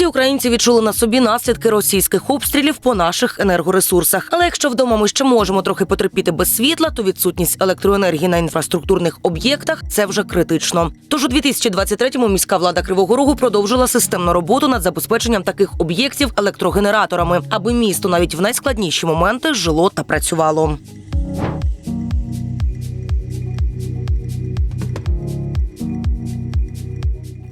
Всі українці відчули на собі наслідки російських обстрілів по наших енергоресурсах. Але якщо вдома ми ще можемо трохи потерпіти без світла, то відсутність електроенергії на інфраструктурних об'єктах це вже критично. Тож у 2023-му міська влада Кривого Рогу продовжила системну роботу над забезпеченням таких об'єктів електрогенераторами, аби місто навіть в найскладніші моменти жило та працювало.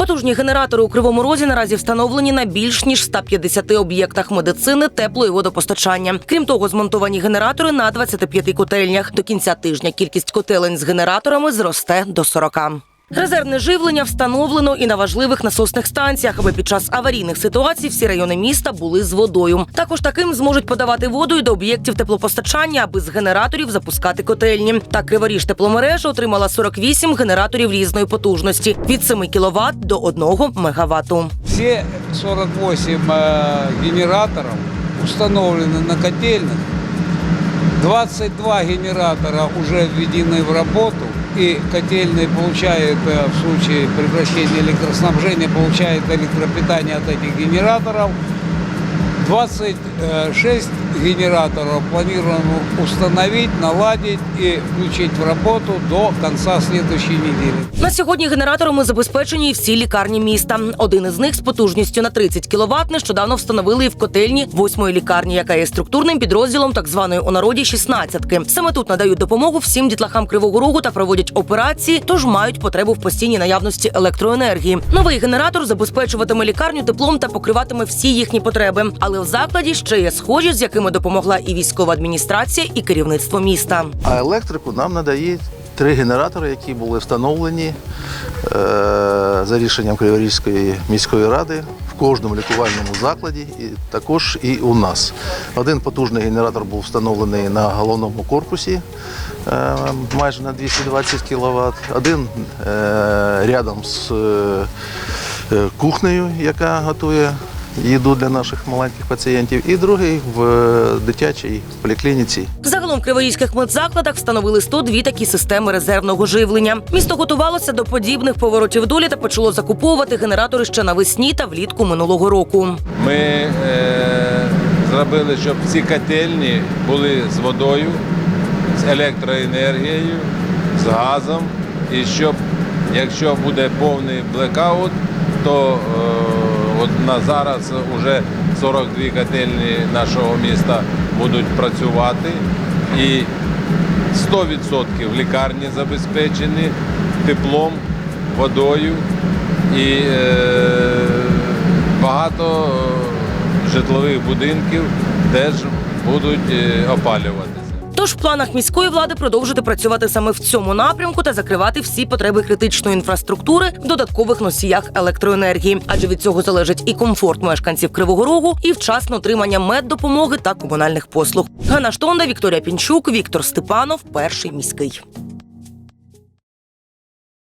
Потужні генератори у Кривому Розі наразі встановлені на більш ніж 150 об'єктах медицини, тепло і водопостачання. Крім того, змонтовані генератори на 25 котельнях. До кінця тижня кількість котелень з генераторами зросте до 40. Резервне живлення встановлено і на важливих насосних станціях, аби під час аварійних ситуацій всі райони міста були з водою. Також таким зможуть подавати воду і до об'єктів теплопостачання, аби з генераторів запускати котельні. Так Криворіж тепломережа отримала 48 генераторів різної потужності від 7 кВт до 1 МВт. Все 48 э, генераторов установлены на котельных. 22 генератора уже введены в работу. И котельные получают э, в случае прекращения электроснабжения, получает электропитание от этих генераторов. 26 генераторов планируем установить, наладить и включить в работу до конца следующей недели. На сьогодні генераторами забезпечені всі лікарні міста. Один із них з потужністю на 30 кВт нещодавно встановили і в котельні восьмої лікарні, яка є структурним підрозділом так званої у народі шістнадцятки. Саме тут надають допомогу всім дітлахам Кривого Рогу та проводять операції, тож мають потребу в постійній наявності електроенергії. Новий генератор забезпечуватиме лікарню теплом та покриватиме всі їхні потреби. Але в закладі ще є схожі, з якими допомогла і військова адміністрація, і керівництво міста. А електрику нам надають три генератори, які були встановлені е, за рішенням Криворізької міської ради кожному лікувальному закладі, і також і у нас. Один потужний генератор був встановлений на головному корпусі е, майже на 220 кВт, один е, рядом з е, кухнею, яка готує їду для наших маленьких пацієнтів, і другий в е, дитячій поліклініці. Загалом в криворізьких медзакладах встановили 102 такі системи резервного живлення. Місто готувалося до подібних поворотів долі та почало закуповувати генератори ще навесні та влітку минулого року. Ми е, зробили, щоб всі котельні були з водою, з електроенергією, з газом. І щоб, якщо буде повний блекаут, то е, от на зараз вже 42 котельні нашого міста будуть працювати. І 100% лікарні забезпечені теплом, водою і е, багато е, житлових будинків теж будуть е, опалюватися. Тож в планах міської влади продовжити працювати саме в цьому напрямку та закривати всі потреби критичної інфраструктури в додаткових носіях електроенергії, адже від цього залежить і комфорт мешканців Кривого Рогу, і вчасне отримання меддопомоги та комунальних послуг. Гана Штонда, Вікторія Пінчук, Віктор Степанов, перший міський.